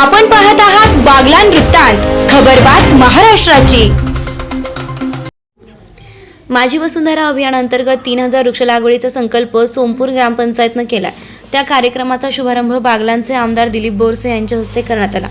आपण पाहत आहात बागलान वृत्तांत खबरबात महाराष्ट्राची. माझी वसुंधरा अभियानांतर्गत तीन हजार वृक्ष लागवडीचा संकल्प सोमपूर ग्रामपंचायतनं केला त्या कार्यक्रमाचा शुभारंभ बागलांचे आमदार दिलीप बोरसे यांच्या हस्ते करण्यात आला.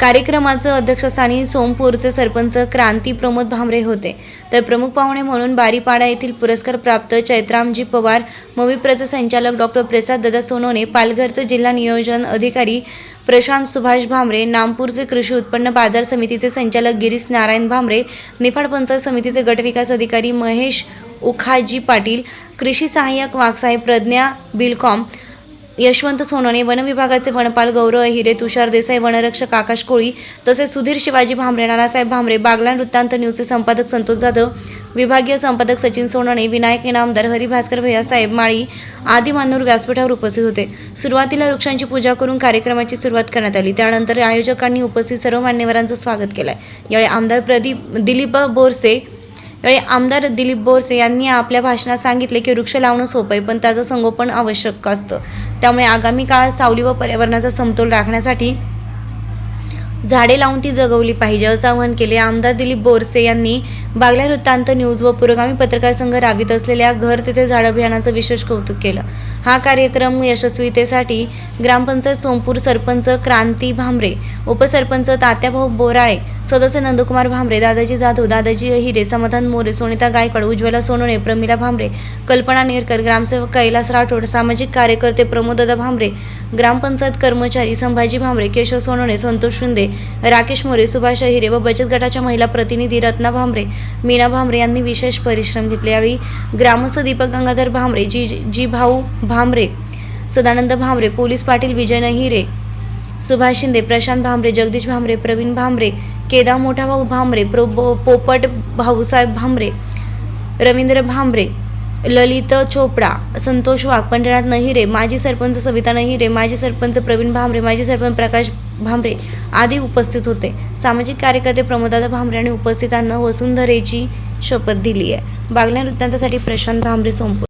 कार्यक्रमाचं अध्यक्षस्थानी सोमपूरचे सरपंच क्रांती प्रमोद भामरे होते. तर प्रमुख पाहुणे म्हणून बारीपाडा येथील पुरस्कार प्राप्त चैत्रामजी पवार मविप्रचे संचालक डॉक्टर प्रसाद दादा सोनोने पालघरचे जिल्हा नियोजन अधिकारी प्रशांत सुभाष भामरे नामपूरचे कृषी उत्पन्न बाजार समितीचे संचालक गिरीश नारायण भामरे निफाड पंचायत समितीचे गटविकास अधिकारी महेश उखाजी पाटील कृषी सहाय्यक वाघसाहेब प्रज्ञा बिलकॉम यशवंत सोनवणे वन विभागाचे वनपाल गौरव हिरे तुषार देसाई वनरक्षक आकाश कोळी तसेच सुधीर शिवाजी भांबरे नानासाहेब भांबरे बागला वृत्तांत न्यूजचे संपादक संतोष जाधव विभागीय संपादक सचिन सोनवणे विनायक इनामदार हरिभास्कर भैयासाहेब माळी आदी मान्यवर व्यासपीठावर उपस्थित होते. सुरुवातीला वृक्षांची पूजा करून कार्यक्रमाची सुरुवात करण्यात आली. त्यानंतर आयोजकांनी उपस्थित सर्व मान्यवरांचं स्वागत केलं यावेळी आमदार प्रदीप दिलीप बोरसे यावेळी आमदार दिलीप बोरसे यांनी आपल्या भाषणात सांगितले की वृक्ष लावणं सोपं आहे पण त्याचं संगोपन आवश्यक असतं. त्यामुळे आगामी काळात सावली व पर्यावरणाचा समतोल राखण्यासाठी झाडे लावून ती जगवली पाहिजे असं आवाहन केले आमदार दिलीप बोरसे यांनी. बागल्या वृत्तांत न्यूज व पुरोगामी पत्रकार संघ राबवित असलेल्या घर तिथे झाड अभियानाचं विशेष कौतुक केलं. हा कार्यक्रम यशस्वीतेसाठी ग्रामपंचायत सोमपूर सरपंच क्रांती भांबरे उपसरपंच तात्याभाऊ बोराळे सदस्य नंदकुमार भांबरे दादाजी जाधव दादाजी अहिरे समाधान मोरे सोनिता गायकवाड उज्ज्वला सोनवणे प्रमिला भांबरे कल्पना नेरकर ग्रामसेवक कैलास राठोड सामाजिक कार्यकर्ते प्रमोददा भांबरे ग्रामपंचायत कर्मचारी संभाजी भांबरे केशव सोनवणे संतोष शिंदे राकेश मोरे सुभाष अहिरे व बचत गटाच्या महिला प्रतिनिधी रत्ना भांबरे मीना भांबरे यांनी विशेष परिश्रम घेतले. यावेळी ग्रामस्थ दीपक गंगाधर भांबरे जी जी भाऊ भामरे सदानंद भांबरे पोलीस पाटील विजय नहिरे सुभाष शिंदे प्रशांत भांबरे जगदीश भांबरे प्रवीण भांबरे केदार मोठा भाऊ भांबरे प्रो पोपट भाऊसाहेब भांबरे रवींद्र भांबरे ललित चोपडा संतोष वाघ पंढरनाथ नहिरे माजी सरपंच सविता नहिरे माजी सरपंच प्रवीण भांबरे माजी सरपंच प्रकाश भांबरे आदी उपस्थित होते. सामाजिक कार्यकर्ते प्रमोदादा भांबरे आणि उपस्थितांना वसुंधरेची शपथ दिली आहे. बागल्या वृत्तांतासाठी प्रशांत भांबरे सोमपूर.